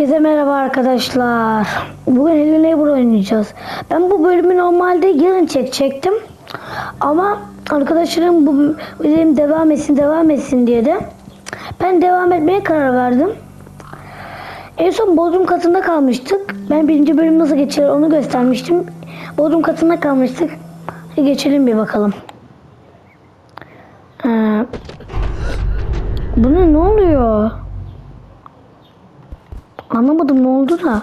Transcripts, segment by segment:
Herkese merhaba arkadaşlar. Bugün Hello Neighbor oynayacağız. Ben bu bölümü normalde yarın çekecektim. Ama arkadaşlarım bu bölüm devam etsin devam etsin diye de ben devam etmeye karar verdim. En son Bodrum katında kalmıştık. Ben birinci bölüm nasıl geçer onu göstermiştim. Bodrum katında kalmıştık. Geçelim bir bakalım. Ee, bu ne ne oluyor? Anlamadım ne oldu da.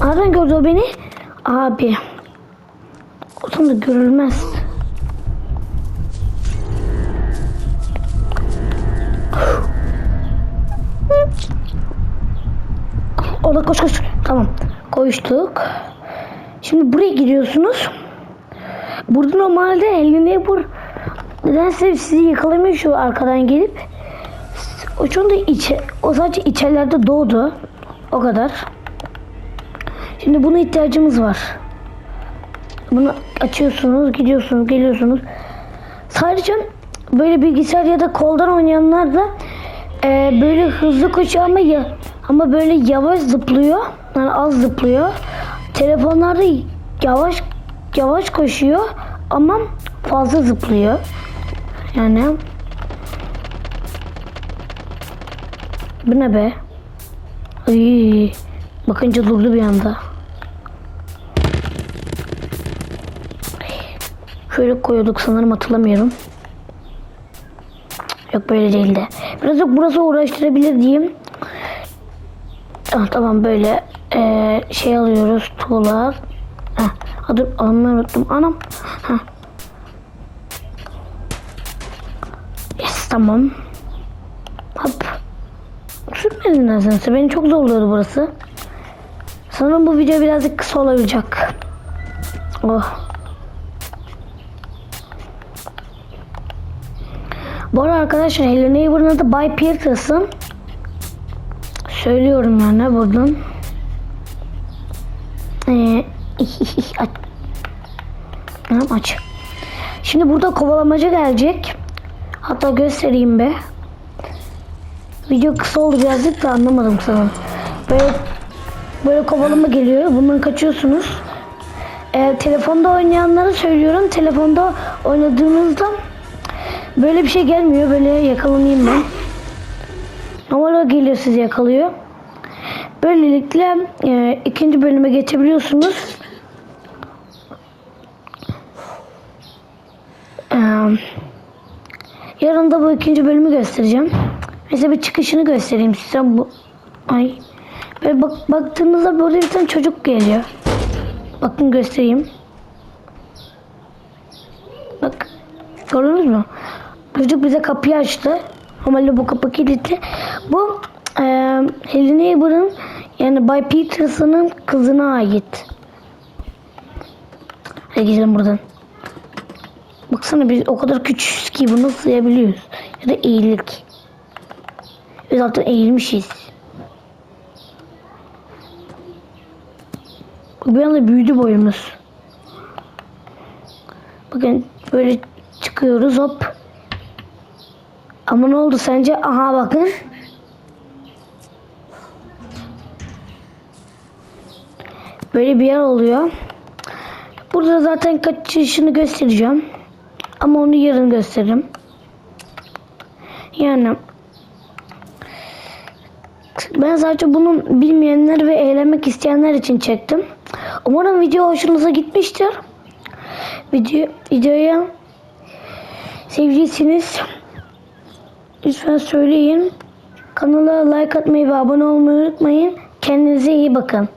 Nereden gördü o beni? Abi. O da görülmez. Orada koş koş. Tamam. Koştuk. Şimdi buraya gidiyorsunuz. Burada normalde elini vur. Nedense sizi yakalamıyor şu arkadan gelip. O anda içe, o sadece içerilerde doğdu. O kadar. Şimdi buna ihtiyacımız var. Bunu açıyorsunuz, gidiyorsunuz, geliyorsunuz. Sadece böyle bilgisayar ya da koldan oynayanlar da e, böyle hızlı koşuyor ama ya, ama böyle yavaş zıplıyor. Yani az zıplıyor. Telefonlarda yavaş yavaş koşuyor ama fazla zıplıyor. Yani bu ne be? Ay, bakınca durdu bir anda. Şöyle koyuyorduk sanırım hatırlamıyorum. Yok böyle değildi. Biraz yok burası uğraştırabilir diyeyim. Ah, tamam böyle eee, şey alıyoruz tuğla. Heh, adı almayı unuttum. Anam. Heh. Yes tamam. Hop. Sürmedin nedense. Beni çok zorluyordu burası. Sanırım bu video birazcık kısa olabilecek. Oh. Bu arada arkadaşlar Hello Neighbor'ın adı Bay Peterson. Söylüyorum yani buradan. Aç. Tamam aç. Şimdi burada kovalamaca gelecek. Hatta göstereyim be. Video kısa oldu birazcık da anlamadım sanırım. Böyle böyle kovalama geliyor. Bundan kaçıyorsunuz. Ee, telefonda oynayanlara söylüyorum. Telefonda oynadığınızda böyle bir şey gelmiyor. Böyle yakalanayım ben. Normal geliyor sizi yakalıyor. Böylelikle e, ikinci bölüme geçebiliyorsunuz. Yarın da bu ikinci bölümü göstereceğim. Mesela bir çıkışını göstereyim size. Bu ay böyle bak, baktığınızda burada bir tane çocuk geliyor. Bakın göstereyim. Bak gördünüz mü? Çocuk bize kapıyı açtı. Normalde bu kapı kilitli. Bu e, Helen Neighbor'ın yani Bay Peterson'ın kızına ait. Hadi gidelim buradan. Baksana biz o kadar küçüğüz ki bunu sıyabiliyoruz. Ya da eğildik. Biz zaten eğilmişiz. Bir anda büyüdü boyumuz. Bakın böyle çıkıyoruz hop. Ama ne oldu sence? Aha bakın. Böyle bir yer oluyor. Burada zaten kaçışını göstereceğim. Ama onu yarın gösteririm. Yani ben sadece bunu bilmeyenler ve eğlenmek isteyenler için çektim. Umarım video hoşunuza gitmiştir. Video, videoya sevdiyseniz lütfen söyleyin. Kanala like atmayı ve abone olmayı unutmayın. Kendinize iyi bakın.